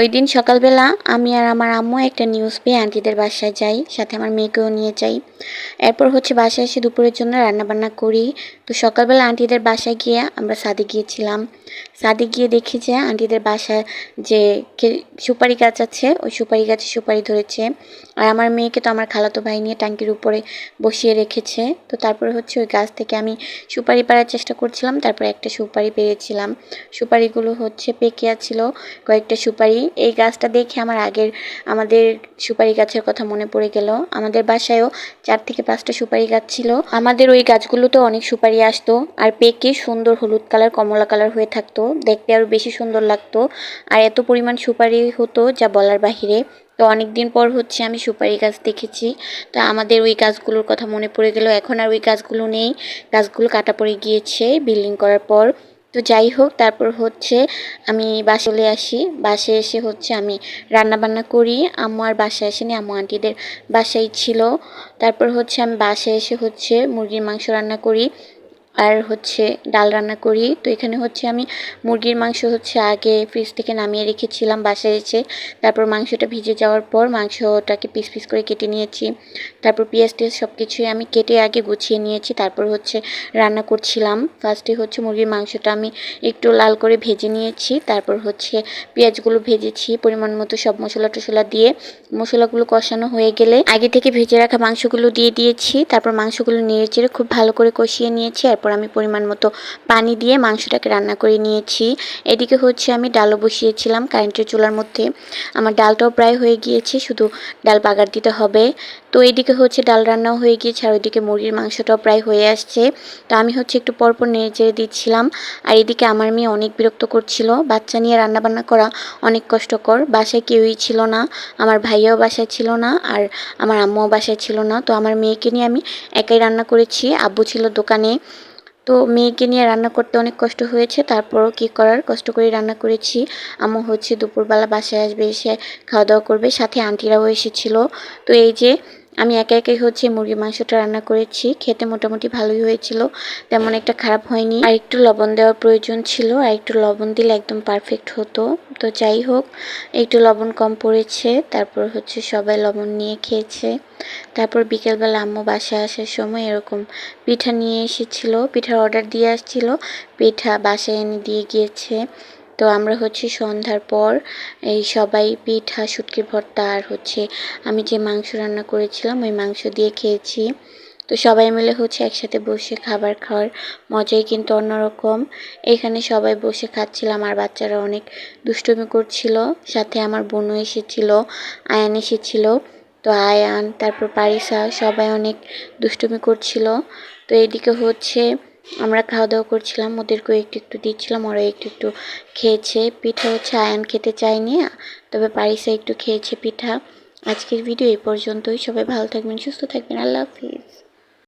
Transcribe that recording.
ওই দিন সকালবেলা আমি আর আমার আম্মু একটা নিউজ পেয়ে আন্টিদের বাসায় যাই, সাথে আমার মেয়েকেও নিয়ে যাই। এরপর হচ্ছে বাসায় এসে দুপুরের জন্য রান্নাবান্না করি। তো সকালবেলা আন্টিদের বাসায় গিয়ে আমরা সাদে গিয়েছিলাম। সাদে গিয়ে দেখি যে আন্টিদের বাসায় যে সুপারি গাছ আছে, ওই সুপারি গাছে সুপারি ধরেছে। আর আমার মেয়েকে তো আমার খালাতো ভাই নিয়ে ট্যাঙ্কির উপরে বসিয়ে রেখেছে। তো তারপরে হচ্ছে ওই গাছ থেকে আমি সুপারি পাড়ার চেষ্টা করছিলাম, তারপরে একটা সুপারি পেরেছিলাম সুপারিগুলো হচ্ছে পেকে ছিল কয়েকটা সুপারি এই গাছটা দেখে আমার আগের আমাদের সুপারি গাছের কথা মনে পড়ে গেল। আমাদের বাসায়ও চার থেকে পাঁচটা সুপারি গাছ ছিল। আমাদের ওই গাছগুলোতে অনেক সুপারি আসতো আর পেকে সুন্দর হলুদ কালার, কমলা কালার হয়ে থাকতো। দেখতে আরও বেশি সুন্দর লাগতো। আর এত পরিমাণ সুপারি হতো যা বলার বাহিরে। তো অনেক দিন পর হচ্ছে আমি সুপারি গাছ দেখেছি। তো আমাদের ওই গাছগুলোর কথা মনে পড়ে গেল। এখন আর ওই গাছগুলো নেই। গাছগুলো কাটা পড়ে গিয়েছে। বিল্ডিং করার পর তো যাই হোক, তারপর হচ্ছে আমি বাসে চলে আসি। বাসে এসে হচ্ছে আমি রান্না বান্না করি। আম্মু আর বাসায় আসেনি, আম্মু আন্টিদের বাসায় ছিল। তারপর হচ্ছে আমি বাসে এসে হচ্ছে মুরগির মাংস রান্না করি। আর হচ্ছে ডাল রান্না করি। তো এখানে হচ্ছে আমি মুরগির মাংস হচ্ছে আগে ফ্রিজ থেকে নামিয়ে রেখেছিলাম বাসায় এসে। তারপর মাংসটা ভিজে যাওয়ার পর মাংসটাকে পিস পিস করে কেটে নিয়েছি। তারপর পেঁয়াজ টেয়াজ সব কিছুই আমি কেটে আগে গুছিয়ে নিয়েছি। তারপর হচ্ছে রান্না করছিলাম। ফার্স্টে হচ্ছে মুরগির মাংসটা আমি একটু লাল করে ভেজে নিয়েছি। তারপর হচ্ছে পেঁয়াজগুলো ভেজেছি পরিমাণ মতো সব মশলা টশলা দিয়ে। মশলাগুলো কষানো হয়ে গেলে আগে থেকে ভেজে রাখা মাংসগুলো দিয়ে দিয়েছি। তারপর মাংসগুলো নেড়ে চেড়ে খুব ভালো করে কষিয়ে নিয়েছি। এরপর আমি পরিমাণ মতো পানি দিয়ে মাংসটাকে রান্না করে নিয়েছি। এদিকে হচ্ছে আমি ডালও বসিয়েছিলাম কারেন্টের চুলার মধ্যে। আমার ডালটাও প্রায় হয়ে গিয়েছে, শুধু ডাল বাগার দিতে হবে। তো এদিকে হচ্ছে ডাল রান্নাও হয়ে গিয়েছে, আর ওইদিকে মুরগির মাংসটাও প্রায় হয়ে আসছে। তো আমি হচ্ছে একটু পরপর নেড়ে চেড়ে দিচ্ছিলাম। আর এদিকে আমার মেয়ে অনেক বিরক্ত করছিল, বাচ্চা নিয়ে রান্নাবান্না করা অনেক কষ্টকর। বাসায় কেউই ছিল না, আমার ভাইয়াও বাসায় ছিল না, আর আমার আম্মাও বাসায় ছিল না। তো আমার মেয়েকে নিয়ে আমি একাই রান্না করেছি, আব্বু ছিল দোকানে। তো মেয়েকে নিয়ে রান্না করতে অনেক কষ্ট হয়েছে, তারপরও কি করার? কষ্ট করে রান্না করেছি। আম্মু হচ্ছে দুপুরবেলা বাসায় আসবে, এসে খাওয়া দাওয়া করবে। সাথে আন্টিরাও এসেছিল। তো এই যে আমি একা একাই হচ্ছে মুরগির মাংসটা রান্না করেছি। খেতে মোটামুটি ভালোই হয়েছিল। তেমন একটা খারাপ হয়নি। আর একটু লবণ দেওয়ার প্রয়োজন ছিল। আর একটু লবণ দিলে একদম পারফেক্ট হতো। তো যাই হোক, একটু লবণ কম পড়েছে। তারপর হচ্ছে সবাই লবণ নিয়ে খেয়েছে। তারপর বিকেলবেলা আম্মু বাসায় আসার সময় এরকম পিঠা নিয়ে এসেছিল। পিঠার অর্ডার দিয়ে আসছিল। পিঠা বাসায় এনে দিয়ে গিয়েছে। তো আমরা হচ্ছে সন্ধ্যার পর এই সবাই পিঠা শুটকির ভর্তা আর হচ্ছে আমি যে মাংস রান্না করেছিলাম ওই মাংস দিয়ে খেয়েছি। তো সবাই মিলে হচ্ছে একসাথে বসে খাবার খাওয়ার মজাই কিন্তু অন্যরকম। এখানে সবাই বসে খাচ্ছিলাম, আর বাচ্চারা অনেক দুষ্টুমি করছিল। সাথে আমার বোনও এসেছিল, আয়ান এসেছিল। তো আয়ান, তারপর পারিসা, সবাই অনেক দুষ্টুমি করছিল। তো এইদিকে হচ্ছে আমরা খাওয়া দাওয়া করছিলাম ওদেরকেও একটু একটু দিচ্ছিলাম, ওরা একটু একটু খেয়েছে। পিঠা হচ্ছে আয়ান খেতে চায়নি, তবে পারিসে একটু খেয়েছে পিঠা। আজকের ভিডিও এই পর্যন্তই, সবাই ভালো থাকবেন, সুস্থ থাকবেন, আল্লাহ হাফিজ।